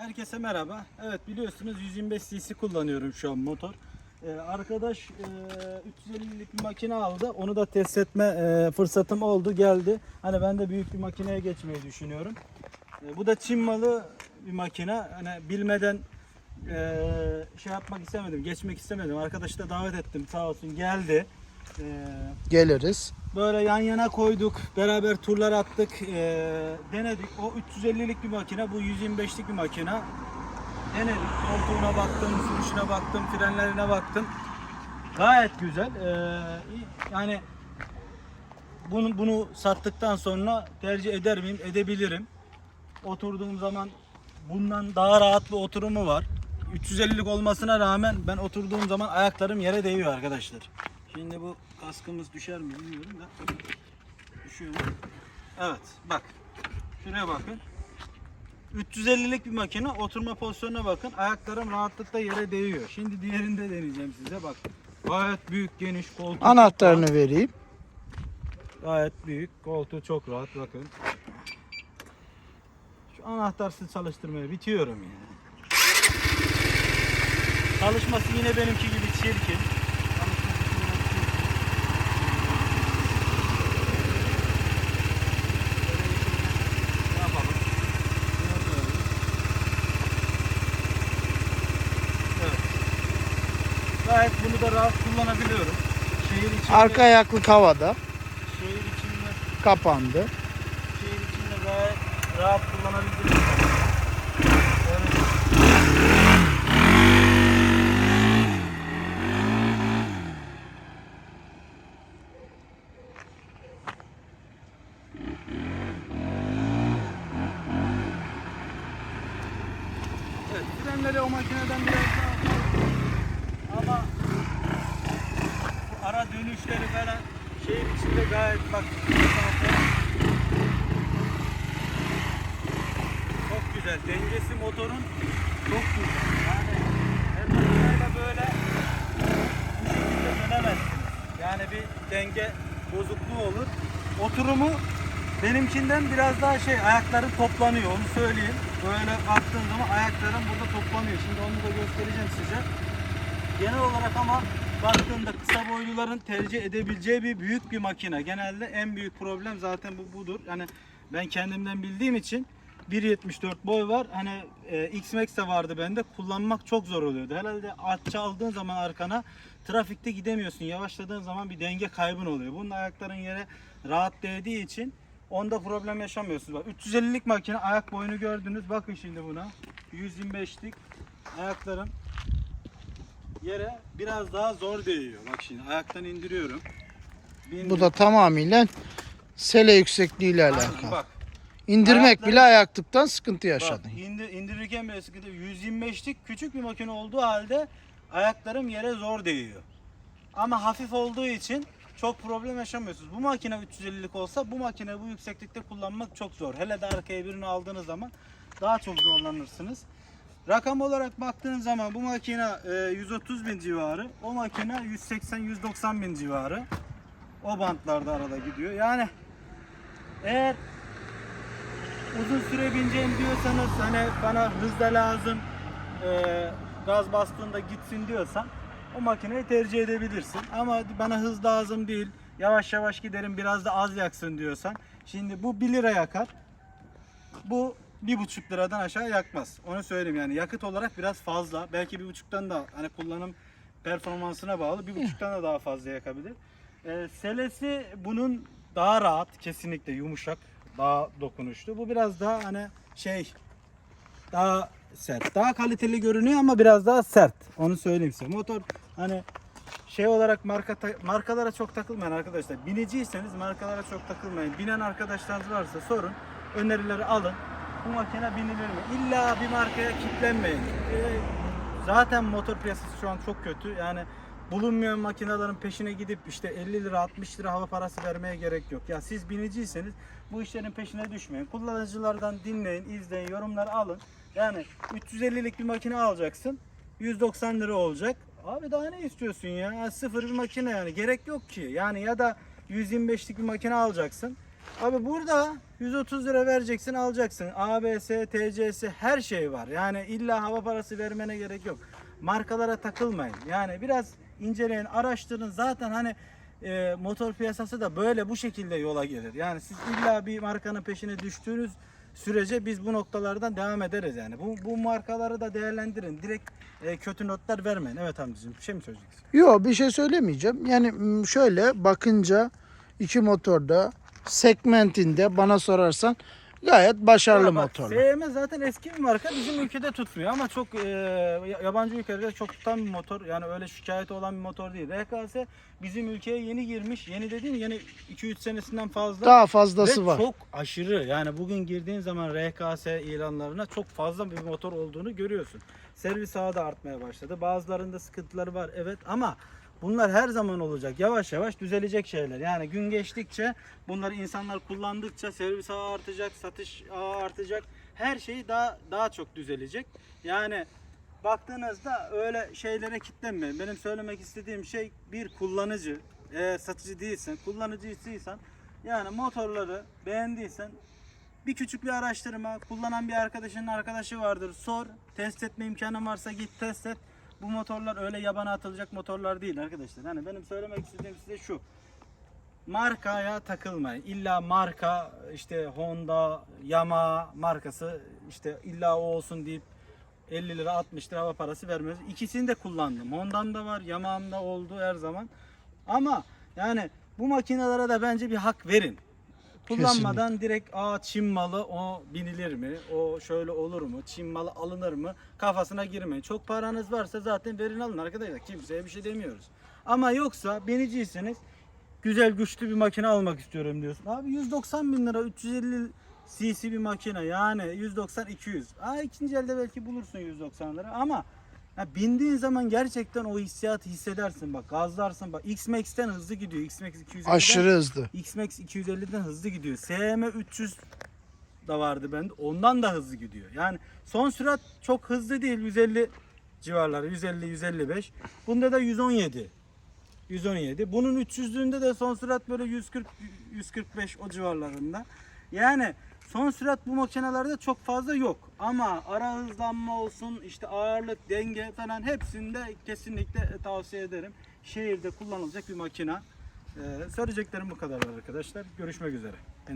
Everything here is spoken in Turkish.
Herkese merhaba. Evet biliyorsunuz 125 cc kullanıyorum şu an motor. Ee, arkadaş e, 350'lik bir makine aldı. Onu da test etme e, fırsatım oldu geldi. Hani ben de büyük bir makineye geçmeyi düşünüyorum. E, bu da Çin malı bir makine. Hani bilmeden e, şey yapmak istemedim, geçmek istemedim. Arkadaşı da davet ettim sağ olsun geldi. E, Geliriz. Böyle yan yana koyduk, beraber turlar attık, eee, denedik. O 350'lik bir makine, bu 125'lik bir makine. Denedik, koltuğuna baktım, sürüşüne baktım, frenlerine baktım. Gayet güzel. İyi. yani bunu, bunu sattıktan sonra tercih eder miyim? Edebilirim. Oturduğum zaman bundan daha rahat bir oturumu var. 350'lik olmasına rağmen ben oturduğum zaman ayaklarım yere değiyor arkadaşlar. Şimdi bu kaskımız düşer mi bilmiyorum da. Düşüyor mu? Evet bak. Şuraya bakın. 350'lik bir makine. Oturma pozisyonuna bakın. Ayaklarım rahatlıkla yere değiyor. Şimdi diğerinde deneyeceğim size. Bak. Gayet büyük, geniş koltuk. Anahtarını vereyim. Gayet büyük. Koltuğu çok rahat bakın. Şu anahtarsız çalıştırmaya bitiyorum yani. Çalışması yine benimki gibi çirkin. Çalışması yine çirkin. Ne yapalım? Ne yapalım? Evet. Gayet bunu da rahat kullanabiliyorum. Şehir içinde, Arka ayaklık havada. şehir içinde Kapandı. şehir içinde gayet rahat kullanabildiğiniz Evet. Evet, frenleri o makineden biraz daha fazla. Ama ara dönüşleri falan şehir içinde gayet bak çok güzel. Dengesi motorun çok güzel. Yani her makineyle böyle bu şekilde dönemezsiniz. Yani bir denge bozukluğu olur. Oturumu benimkinden biraz daha şey ayakların toplanıyor onu söyleyeyim. Böyle baktığın zaman ayakların burada toplanıyor. Şimdi onu da göstereceğim size. Genel olarak ama baktığında kısa boyluların tercih edebileceği bir büyük bir makine. Genelde en büyük problem zaten bu budur. Hani ben kendimden bildiğim için 1.74 boy var. Hani e, X-Max de vardı bende. Kullanmak çok zor oluyordu. Herhalde at çaldığın zaman arkana trafikte gidemiyorsun. Yavaşladığın zaman bir denge kaybın oluyor. Bunun ayakların yere rahat değdiği için onda problem yaşamıyorsunuz. Bak 350'lik makine ayak boyunu gördünüz. Bakın şimdi buna. 125'lik ayaklarım yere biraz daha zor değiyor. Bak şimdi ayaktan indiriyorum. Bindim. Bu da tamamıyla sele yüksekliğiyle Aynen, alakalı. Bak, İndirmek Ayakları- bile ayaklıktan sıkıntı bak yaşadın. indir, indirirken bile sıkıntı. 125'lik küçük bir makine olduğu halde ayaklarım yere zor değiyor. Ama hafif olduğu için çok problem yaşamıyorsunuz. Bu makine 350'lik olsa bu makine bu yükseklikte kullanmak çok zor. Hele de arkaya birini aldığınız zaman daha çok zorlanırsınız. Rakam olarak baktığın zaman bu makine e, 130 bin civarı, o makine 180-190 bin civarı. O bantlarda arada gidiyor. Yani eğer uzun süre bineceğim diyorsanız hani bana hız da lazım, e, gaz bastığında gitsin diyorsan o makineyi tercih edebilirsin. Ama bana hız lazım değil, yavaş yavaş giderim biraz da az yaksın diyorsan. Şimdi bu 1 lira yakar. Bu bir buçuk liradan aşağı yakmaz. Onu söyleyeyim yani yakıt olarak biraz fazla. Belki bir buçuktan da hani kullanım performansına bağlı bir buçuktan da daha fazla yakabilir. Ee, selesi bunun daha rahat, kesinlikle yumuşak, daha dokunuşlu. Bu biraz daha hani şey daha sert. Daha kaliteli görünüyor ama biraz daha sert. Onu söyleyeyim size. Motor hani şey olarak marka markalara çok takılmayın arkadaşlar. Biniciyseniz markalara çok takılmayın. Binen arkadaşlarınız varsa sorun. Önerileri alın. Bu makine binilir mi? İlla bir markaya kitlenmeyin. Ee, zaten motor piyasası şu an çok kötü. Yani bulunmayan makinelerin peşine gidip işte 50 lira 60 lira hava parası vermeye gerek yok. Ya siz biniciyseniz bu işlerin peşine düşmeyin. Kullanıcılardan dinleyin, izleyin, yorumları alın. Yani 350'lik bir makine alacaksın. 190 lira olacak. Abi daha ne istiyorsun? Ya Sıfır bir makine yani. Gerek yok ki. Yani ya da 125'lik bir makine alacaksın. Abi burada 130 lira vereceksin alacaksın. ABS, TCS her şey var. Yani illa hava parası vermene gerek yok. Markalara takılmayın. Yani biraz inceleyin, araştırın. Zaten hani e, motor piyasası da böyle bu şekilde yola gelir. Yani siz illa bir markanın peşine düştüğünüz sürece biz bu noktalardan devam ederiz yani. Bu, bu markaları da değerlendirin. Direkt e, kötü notlar vermeyin. Evet amcacığım bir şey mi söyleyeceksin? Yok bir şey söylemeyeceğim. Yani şöyle bakınca iki motorda segmentinde bana sorarsan gayet başarılı motorlar. SM zaten eski bir marka bizim ülkede tutmuyor ama çok e, yabancı ülkelerde çok tutan bir motor. Yani öyle şikayeti olan bir motor değil. RKS bizim ülkeye yeni girmiş. Yeni dediğim yeni 2-3 senesinden fazla. Daha fazlası Ve var. çok aşırı yani bugün girdiğin zaman RKS ilanlarına çok fazla bir motor olduğunu görüyorsun. Servis ağı da artmaya başladı. Bazılarında sıkıntıları var evet ama bunlar her zaman olacak. Yavaş yavaş düzelecek şeyler. Yani gün geçtikçe bunları insanlar kullandıkça servis ağı artacak, satış ağı artacak. Her şey daha daha çok düzelecek. Yani baktığınızda öyle şeylere kitlenmeyin. Benim söylemek istediğim şey bir kullanıcı, eğer satıcı değilsen, kullanıcısıysan yani motorları beğendiysen bir küçük bir araştırma, kullanan bir arkadaşının arkadaşı vardır. Sor, test etme imkanın varsa git test et. Bu motorlar öyle yabana atılacak motorlar değil arkadaşlar. Hani benim söylemek istediğim size şu. Markaya takılmayın. İlla marka işte Honda, Yamaha markası işte illa o olsun deyip 50 lira 60 lira hava parası vermiyoruz. İkisini de kullandım. Honda'm da var, Yamaha'm da oldu her zaman. Ama yani bu makinelere de bence bir hak verin. Kullanmadan direkt aa Çin malı o binilir mi? O şöyle olur mu? Çin malı alınır mı? Kafasına girmeyin. Çok paranız varsa zaten verin alın arkadaşlar. Kimseye bir şey demiyoruz. Ama yoksa biniciyseniz güzel güçlü bir makine almak istiyorum diyorsun. Abi 190 bin lira 350 cc bir makine yani 190-200. Aa ikinci elde belki bulursun 190 lira ama ya bindiğin zaman gerçekten o hissiyatı hissedersin bak gazlarsın bak X-Max'ten hızlı gidiyor X-Max 250'den Aşırı hızlı. X-Max 250'den hızlı gidiyor. SM 300 da vardı bende. Ondan da hızlı gidiyor. Yani son sürat çok hızlı değil. 150 civarları. 150 155. Bunda da 117. 117. Bunun 300'lüğünde de son sürat böyle 140 145 o civarlarında. Yani son sürat bu makinelerde çok fazla yok. Ama ara hızlanma olsun, işte ağırlık, denge falan hepsinde kesinlikle tavsiye ederim. Şehirde kullanılacak bir makina. Ee, söyleyeceklerim bu kadar arkadaşlar. Görüşmek üzere.